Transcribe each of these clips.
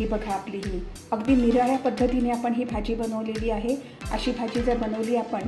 ही बघा आपली ही. अगदी निराळ्या पद्धतीने आपण ही भाजी बनवलेली आहे. अशी भाजी जर बनवली आपण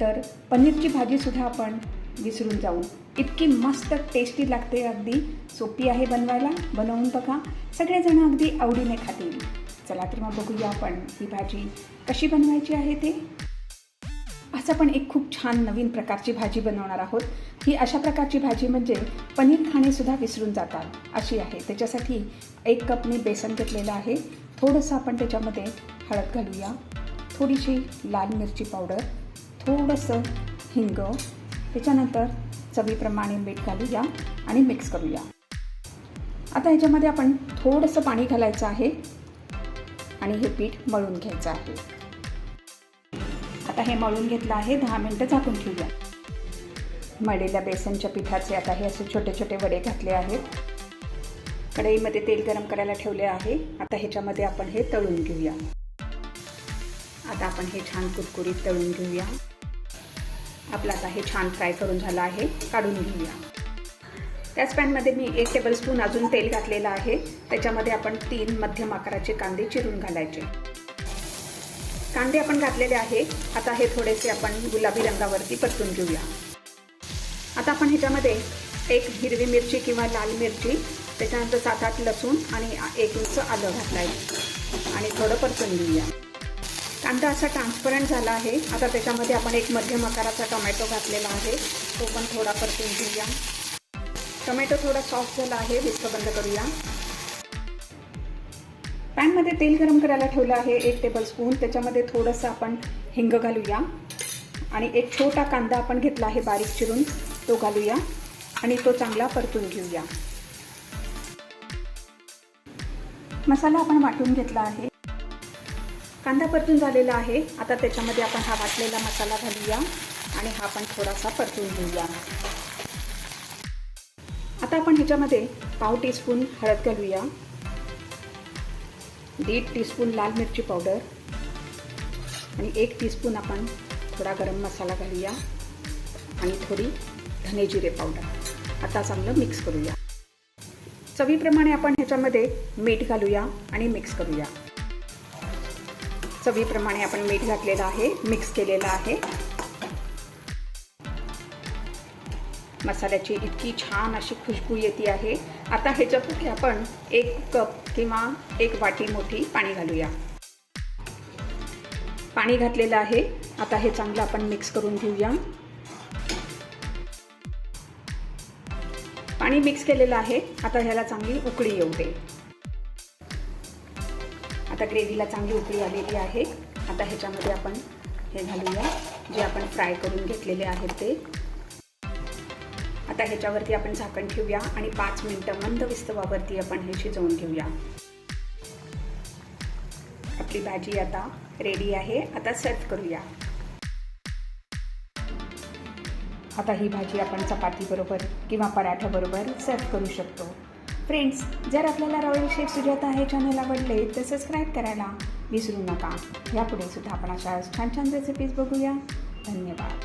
तर पनीरची भाजीसुद्धा आपण विसरून जाऊ. इतकी मस्त टेस्टी लागते अगदी सोपी आहे बनवायला. बनवून बघा. सगळेजण अगदी आवडीने खातील. चला तर मग बघूया आपण ही भाजी कशी बनवायची आहे ते. आज आपण एक खूप छान नवीन प्रकारची भाजी बनवणार आहोत. ही अशा प्रकारची भाजी म्हणजे पनीर खाणेसुद्धा विसरून जातात अशी आहे. त्याच्यासाठी एक कप मी बेसन घेतलेलं आहे. थोडंसं आपण त्याच्यामध्ये हळद घालूया. थोडीशी लाल मिरची पावडर थोडंसं हिंग त्याच्यानंतर चवीप्रमाणे मीठ घालूया आणि मिक्स करूया. आता ह्याच्यामध्ये आपण थोडंसं पाणी घालायचं आहे आणि हे पीठ मळून घ्यायचं आहे. आता हे मळून घेतलं आहे. दहा मिनटं झाकून ठेवूया. मळलेल्या बेसनच्या पिठाचे आता हे असे छोटे छोटे वडे घातले आहेत. कढईमध्ये तेल गरम करायला ठेवले आहे. आता ह्याच्यामध्ये आपण हे तळून घेऊया. आता आपण हे छान कुरकुरीत तळून घेऊया. आपलं आता हे छान फ्राय करून झालं आहे. काढून घेऊया. त्याच पॅनमध्ये मी एक टेबलस्पून अजून तेल घातलेलं आहे. त्याच्यामध्ये आपण तीन मध्यम आकाराचे कांदे चिरून घालायचे. कांदे आपण घातलेले आहे आता हे थोडेसे आपण गुलाबी रंगावरती परतून घेऊया. आता आपण ह्याच्यामध्ये एक हिरवी मिरची किंवा लाल मिरची त्याच्यानंतर सात आठ लसूण आणि एक इंच आलं घातलं आहे आणि थोडं परतून घेऊया. कांदा असा ट्रान्सपरंट झाला आहे. आता त्याच्यामध्ये आपण एक मध्यम आकाराचा टोमॅटो घातलेला आहे. तो पण थोडा परतून घेऊया. टोमॅटो थोडा सॉफ्ट झाला आहे. विस्क बंद करूया. पॅनमध्ये तेल गरम करायला ठेवलं आहे एक टेबलस्पून त्याच्यामध्ये थोडंसं आपण हिंग घालूया. आणि एक छोटा कांदा आपण घेतला आहे बारीक चिरून तो घालूया. आणि तो चांगला परतून घेऊया. मसाला आपण वाटून घेतला आहे. कांदा परतून झालेला आहे. आता त्याच्यामध्ये आपण हा वाटलेला मसाला घालूया. आणि हा पण थोडासा परतून घेऊया. आता आपण ह्याच्यामध्ये पाव टीस्पून हळद घालूया. दीड टीस्पून लाल मिरची पावडर आणि एक टीस्पून आपण थोडा गरम मसाला घालूया आणि थोडी धने जिरे पावडर आता चांगलं मिक्स करूया. चवीप्रमाणे आपण ह्याच्यामध्ये मीठ घालूया आणि मिक्स करूया. चवीप्रमाणे आपण मीठ घातलेलं आहे मिक्स केलेलं आहे. मसाल्याची इतकी छान अशी खुशबू येते आहे. आता ह्याच्यासाठी आपण एक कप किंवा एक वाटी मोठी पाणी घालूया. पाणी घातलेलं आहे. आता हे चांगलं आपण मिक्स करून घेऊया. पाणी मिक्स केलेलं आहे. आता ह्याला चांगली उकळी येऊ दे. आता ग्रेव्हीला चांगली उकळी आलेली आहे. आता ह्याच्यामध्ये आपण हे घालूया. जे आपण फ्राय करून घेतलेले आहेत ते. आता ह्याच्यावरती आपण झाकण ठेवूया आणि पाच मिनटं मंद विस्तवावरती आपण हे शिजवून घेऊया. आपली भाजी आता रेडी आहे. आता सर्व करूया. आता ही भाजी आपण चपातीबरोबर किंवा पराठ्याबरोबर सर्व करू शकतो. फ्रेंड्स जर आपल्याला रॉयल शेफ सुजाता हे चॅनल आवडले तर सबस्क्राईब करायला विसरू नका. यापुढे सुद्धा आपण अशा छान छान रेसिपीज बघूया. धन्यवाद.